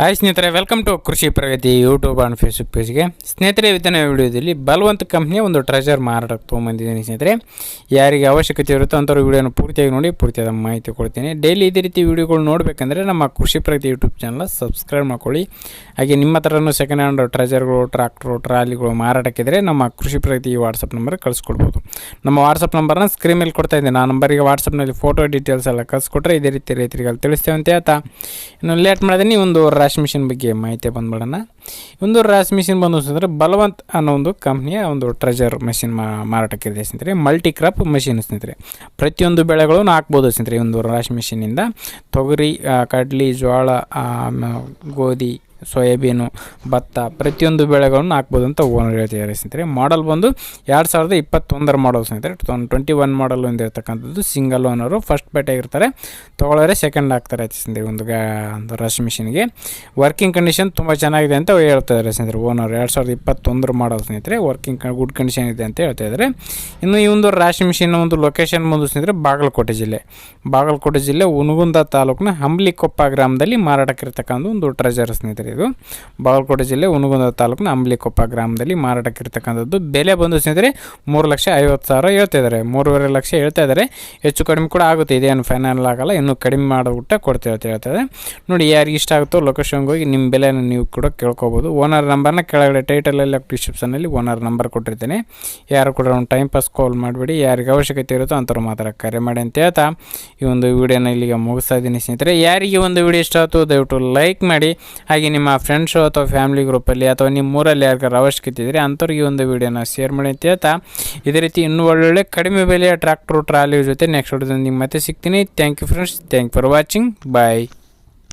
Hi ಸ್ನೇಹಿತರೆ welcome to Krishi Pragati YouTube and Facebook ಪೇಜ್ಗೆ ಸ್ನೇಹಿತರೆ, ಇವತ್ತಿನ ವಿಡಿಯೋದಲ್ಲಿ ಬಲವಂತ ಕಂಪ್ನಿಯ ಒಂದು ಟ್ರೆಜರ್ ಮಾರಾಟಕ್ಕೆ ತೊಗೊಂಬಂದಿದ್ದೀನಿ ಸ್ನೇಹಿತರೆ. ಯಾರಿಗೆ ಅವಶ್ಯಕತೆ ಇರುತ್ತೋ ಅಂಥವ್ರು ವಿಡಿಯೋನ ಪೂರ್ತಿಯಾಗಿ ನೋಡಿ, ಪೂರ್ತಿಯಾದ ಮಾಹಿತಿ ಕೊಡ್ತೀನಿ. ಡೈಲಿ ಇದೇ ರೀತಿ ವಿಡಿಯೋಗಳು ನೋಡಬೇಕಂದ್ರೆ ನಮ್ಮ Krishi Pragati YouTube channel subscribe ಮಾಡ್ಕೊಳ್ಳಿ. ಹಾಗೆ ನಿಮ್ಮ ಹತ್ರನೂ ಸೆಕೆಂಡ್ ಹ್ಯಾಂಡ್ ಟ್ರೆಜರ್ಗಳು ಟ್ರಾಕ್ಟ್ರು ಟ್ರಾಲಿಗಳು ಮಾರಾಟಕ್ಕಿದ್ರೆ ನಮ್ಮ ಕೃಷಿ ಪ್ರಗತಿ ವಾಟ್ಸಪ್ ನಂಬರ್ ಕಳಿಸ್ಕೊಡ್ಬೋದು. ನಮ್ಮ ವಾಟ್ಸಪ್ ನಂಬರ್ನ ಸ್ಕ್ರೀನ್ ಮೇಲೆ ಕೊಡ್ತಾ ಇದ್ದೀನಿ. ಆ ನಂಬರಿಗೆ ವಾಟ್ಸಪ್ನಲ್ಲಿ ಫೋಟೋ ಡೀಟೇಲ್ಸ್ ಎಲ್ಲ ಕಳಿಸ್ಕೊಟ್ರೆ ಇದೇ ರೀತಿ ರೈತರಿಗೆ ಅಲ್ಲಿ ತಿಳಿಸ್ತೇವೆ ಅಂತ ಹೇಳ್ತಾ ಇನ್ನು ಲೇಟ್ ಮಾಡಿದ್ರೆ ಒಂದು ರಾಶಿ ಮಿಷಿನ್ ಬಗ್ಗೆ ಮಾಹಿತಿ ಬಂದ್ಬಿಡೋಣ. ಒಂದು ರಾಶಿ ಮಿಷಿನ್ ಬಂದು ಅಂದರೆ ಬಲವಂತ್ ಅನ್ನೋ ಒಂದು ಕಂಪ್ನಿಯ ಒಂದು ಟ್ರೆಜರ್ ಮೆಷಿನ್ ಮಾರಾಟಕ್ಕಿದೆ ಸ್ನೇಹಿತರೆ. ಮಲ್ಟಿ ಕ್ರಾಪ್ ಮೆಷಿನ್ ಸ್ನೇಹಿತರೆ. ಪ್ರತಿಯೊಂದು ಬೆಳೆಗಳನ್ನು ಹಾಕ್ಬೋದು ಸ್ನೇಹಿತರೆ ಒಂದು ರಾಶಿ ಮಿಷಿನಿಂದ ತೊಗರಿ ಕಡ್ಲಿ ಜೋಳ ಗೋಧಿ ಸೋಯಾಬೀನು, ಭತ್ತ, ಪ್ರತಿಯೊಂದು ಬೆಳೆಗಳನ್ನು ಹಾಕ್ಬೋದು ಅಂತ ಓನರ್ ಹೇಳ್ತಿದ್ದಾರೆ ಸ್ನೇಹಿತರೆ. ಮಾಡಲ್ ಬಂದು ಎರಡು ಸಾವಿರದ ಇಪ್ಪತ್ತೊಂದರ ಮಾಡಲ್ ಸ್ನೇಹಿತರೆ. ಟ್ವೆಂಟಿ ಒನ್ ಮಾಡಲ್ ಇರ್ತಕ್ಕಂಥದ್ದು ಸಿಂಗಲ್ ಓನರು ಫಸ್ಟ್ ಬೇಟೆ ಆಗಿರ್ತಾರೆ. ತೊಗೊಳ್ಳೋರೆ ಸೆಕೆಂಡ್ ಹಾಕ್ತಾರೆ ಸ್ನೇಹಿತರೆ ಒಂದು ಗಾ, ಒಂದು ರಶ್ ಮಿಷಿನ್ಗೆ ವರ್ಕಿಂಗ್ ಕಂಡೀಷನ್ ತುಂಬ ಚೆನ್ನಾಗಿದೆ ಅಂತ ಹೇಳ್ತಿದ್ದಾರೆ ಸ್ನೇಹಿತರೆ ಓನರ್ ಎರಡು ಸಾವಿರದ ಇಪ್ಪತ್ತೊಂದರ ಮಾಡಲ್ ಸ್ನೇಹಿತರೆ. ವರ್ಕಿಂಗ್ ಗುಡ್ ಕಂಡೀಷನ್ ಇದೆ ಅಂತ ಹೇಳ್ತಾ ಇದ್ದಾರೆ ಇನ್ನು ಈ ಒಂದು ರಾಶಿ ಮಿಷಿನ್ ಒಂದು ಲೊಕೇಶನ್ ಬಂದು ಸ್ನೇಹಿತರೆ ಬಾಗಲಕೋಟೆ ಜಿಲ್ಲೆ. ಬಾಗಲಕೋಟೆ ಜಿಲ್ಲೆ ಉನಗುಂದ ತಾಲೂಕಿನ ಹಂಬ್ಲಿಕೊಪ್ಪ ಗ್ರಾಮದಲ್ಲಿ ಮಾರಾಟಕ್ಕಿರ್ತಕ್ಕಂಥ ಒಂದು ಟ್ರೆಜರ್ ಸ್ನೇಹಿತರೆ. ಇದು ಬಾಗಲಕೋಟೆ ಜಿಲ್ಲೆ ಉನಗುಂದ ತಾಲೂಕಿನ ಅಂಬ್ಲಿಕೊಪ್ಪ ಗ್ರಾಮದಲ್ಲಿ ಮಾರಾಟಕ್ಕೆ ಇರ್ತಕ್ಕಂಥದ್ದು. ಬೆಲೆ ಬಂದು ಸ್ನೇಹಿತರೆ, ಮೂರು ಲಕ್ಷ ಐವತ್ತು ಸಾವಿರ ಹೇಳ್ತಾ ಇದ್ದಾರೆ. ಮೂರುವರೆ ಲಕ್ಷ ಹೇಳ್ತಾ ಇದ್ದಾರೆ. ಹೆಚ್ಚು ಕಡಿಮೆ ಕೂಡ ಆಗುತ್ತೆ, ಇದೇನು ಫೈನಲ್ ಆಗಲ್ಲ. ಇನ್ನೂ ಕಡಿಮೆ ಮಾಡಿಬಿಟ್ಟ ಕೊಡ್ತೇವೆ ಅಂತ ಹೇಳ್ತಾರೆ ನೋಡಿ, ಯಾರಿಗೆ ಇಷ್ಟ ಆಗುತ್ತೋ ಲೊಕೇಶನ್ಗೆ ಹೋಗಿ ನಿಮ್ಮ ಬೆಲೆನ ನೀವು ಕೂಡ ಕೇಳ್ಕೊಬೋದು. ಓನರ್ ನಂಬರ್ನ ಕೆಳಗಡೆ ಟೈಟಲಲ್ಲಿ ಡಿಸ್ಕ್ರಿಪ್ಷನಲ್ಲಿ ಓನರ್ ನಂಬರ್ ಕೊಟ್ಟಿರ್ತೇನೆ. ಯಾರು ಕೂಡ ಒಂದು ಟೈಮ್ ಪಾಸ್ ಕಾಲ್ ಮಾಡಿಬಿಡಿ. ಯಾರಿಗೆ ಅವಶ್ಯಕತೆ ಇರುತ್ತೋ ಅಂಥವ್ರು ಮಾತ್ರ ಕರೆ ಮಾಡಿ ಅಂತ ಹೇಳ್ತಾ ಈ ಒಂದು ವಿಡಿಯೋನ ಇಲ್ಲಿಗೆ ಮುಗಿಸ್ತಾ ಇದ್ದೀನಿ ಸ್ನೇಹಿತರೆ. ಯಾರಿಗೆ ಒಂದು ವಿಡಿಯೋ ಇಷ್ಟ ಆಯ್ತು ದಯವಿಟ್ಟು ಲೈಕ್ ಮಾಡಿ. ಹಾಗೆ ನಿಮ್ಮ ಫ್ರೆಂಡ್ಸು ಅಥವಾ ಫ್ಯಾಮಿಲಿ ಗ್ರೂಪಲ್ಲಿ ಅಥವಾ ನಿಮ್ಮ ಊರಲ್ಲಿ ಯಾರಿಗಾರ ಅವಶ್ಯಕತೆ ಅಂಥವ್ರಿಗೆ ಒಂದು ವೀಡಿಯೋನ ಶೇರ್ ಮಾಡಿ ಅಂತ ಹೇಳ್ತಾ. ಇದೇ ರೀತಿ ಇನ್ನೂ ಒಳ್ಳೊಳ್ಳೆ ಕಡಿಮೆ ಬೆಲೆಯ ಟ್ರ್ಯಾಕ್ಟ್ರು ಟ್ರಾಲಿ ಜೊತೆ ನೆಕ್ಸ್ಟ್ ವಿಡಿಯೋದಲ್ಲಿ ನಿಮ್ಗೆ ಮತ್ತೆ ಸಿಗ್ತೀನಿ. Thank you friends thank for watching bye